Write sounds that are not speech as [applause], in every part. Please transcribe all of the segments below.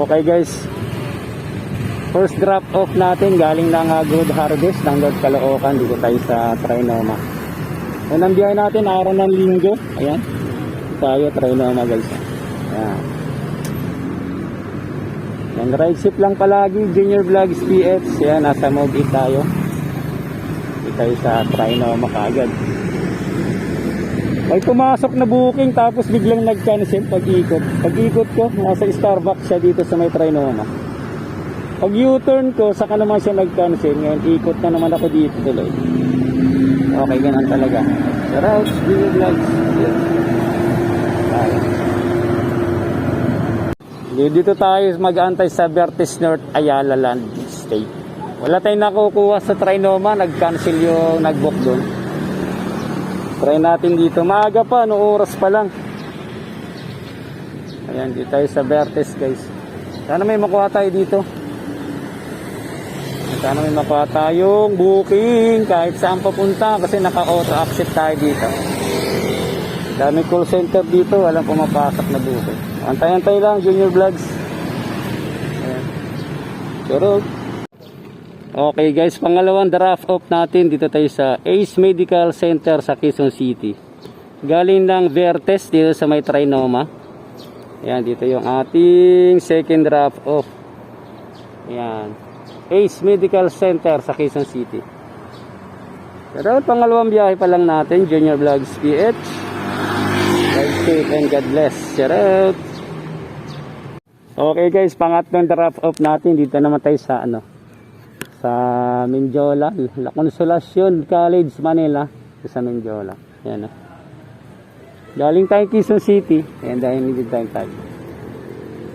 Okay guys. First drop off natin galing ng uh, Good Harvest ng Lord Caloocan dito tayo sa Trinoma. Unang biyahe natin araw ng linggo. Ayan. Tayo Trinoma guys. Ayan. Yan, right ship lang palagi, Junior Vlogs PH. Yan, nasa 8 tayo. Dito tayo sa Trinoma kagad. May pumasok na booking tapos biglang nag-cancel pag-ikot. Pag-ikot ko, nasa Starbucks siya dito sa may Trinoma. Pag U-turn ko, saka naman siya nag-cancel. Ngayon, ikot na naman ako dito tuloy. Okay, ganun talaga. Shout out, Junior Vlogs. Dito tayo mag-aantay sa Vertis North Ayala Land State. Wala tayong nakukuha sa Trinoma, nag-cancel yung nag-book doon. Try natin dito. Maaga pa, no oras pa lang. Ayan, dito tayo sa Vertis guys. Sana may makuha tayo dito. Sana may makuha tayong booking kahit saan papunta kasi naka-auto accept tayo dito. Dami call center dito, walang pumapasok na booking. Antay-antay lang, Junior Vlogs. Ayan. Turog. Okay guys, pangalawang draft off natin dito tayo sa Ace Medical Center sa Quezon City. Galing ng Vertes dito sa may Trinoma. Ayan, dito yung ating second draft off. Ayan. Ace Medical Center sa Quezon City. Pero pangalawang biyahe pa lang natin, Junior Vlogs PH. Ride safe and God bless. Shout out! Okay guys, pangatlong draft off natin. Dito naman tayo sa ano, sa Mindiola, La Consolacion College, Manila. Sa Mindiola. Yan ah. Galing tayo Quezon City. Ayan dahil hindi tayo tayo.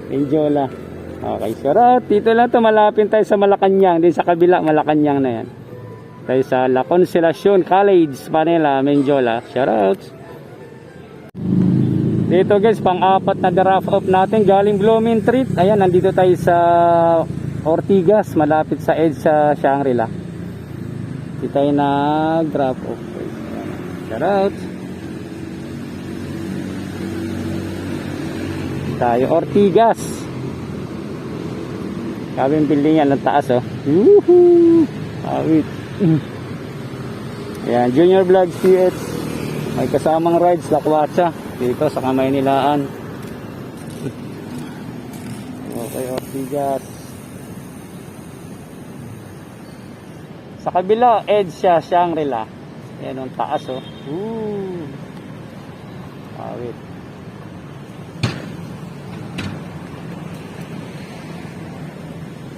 Mindiola. Okay, sarap. Dito lang to malapit tayo sa Malacanang. Din sa kabila, Malacanang na yan. Tayo sa La Consolacion College, Manila, Mindiola. Shoutouts. Dito guys, pang-apat na draft off natin galing Blooming Treat. Ayan, nandito tayo sa Ortigas, malapit sa edge sa Shangri-La. Dito tayo nag-drop off. Shout out. Tayo Ortigas. Kabing building yan, ang taas oh. Woohoo! Awit. Ayan, Junior Vlog PH. May kasamang rides, lakwatsa. Dito sa kamay nilaan. Okay, Ortigas. Sa kabila, edge siya, Shangri-La. Yan ang taas, oh. Ooh. Awit.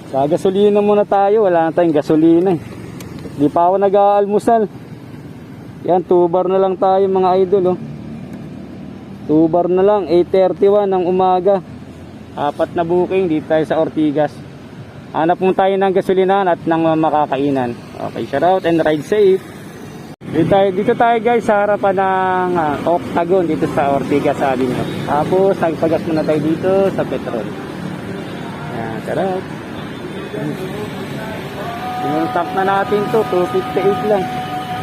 Sa gasolina muna tayo, wala na tayong gasolina eh. Di pa ako nag-aalmusal. Yan, 2 bar na lang tayo mga idol, oh. 2 bar na lang, 8.31 ng umaga. Apat na booking dito tayo sa Ortigas. Hanap mo tayo ng gasolinahan at ng makakainan. Okay, shout out and ride safe. Dito tayo, dito tayo guys sa harapan ng ah, Octagon dito sa Ortigas Avenue. Tapos nagpagas muna tayo dito sa petrol. Yan, shout out. Yung top na natin to, 258 lang.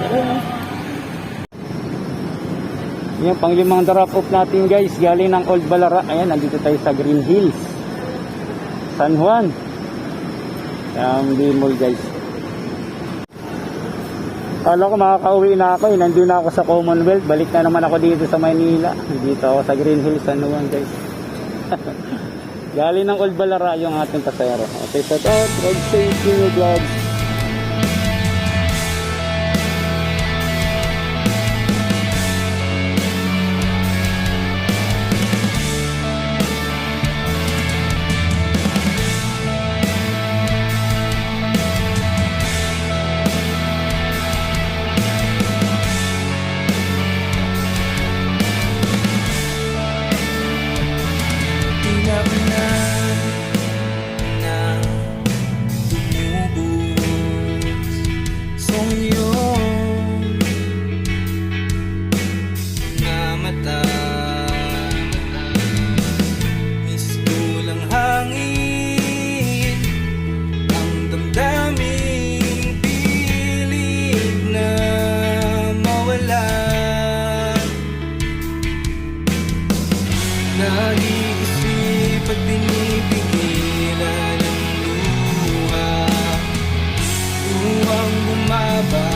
Ayan. Yung pang limang drop off natin guys, galing ng Old Balara. Ayan, nandito tayo sa Green Hills. San Juan. Yung Bimol guys. Kala ko makakauwi na ako eh. Nandun na ako sa Commonwealth. Balik na naman ako dito sa Maynila. Dito ako sa Green Hills, San Juan guys. [laughs] Galing ng Old Balara yung ating pasayro. Okay, shout out. Road safe, Junior Vlogs. Nag-iisip at binibigilan ang luha. Luhang bumaba.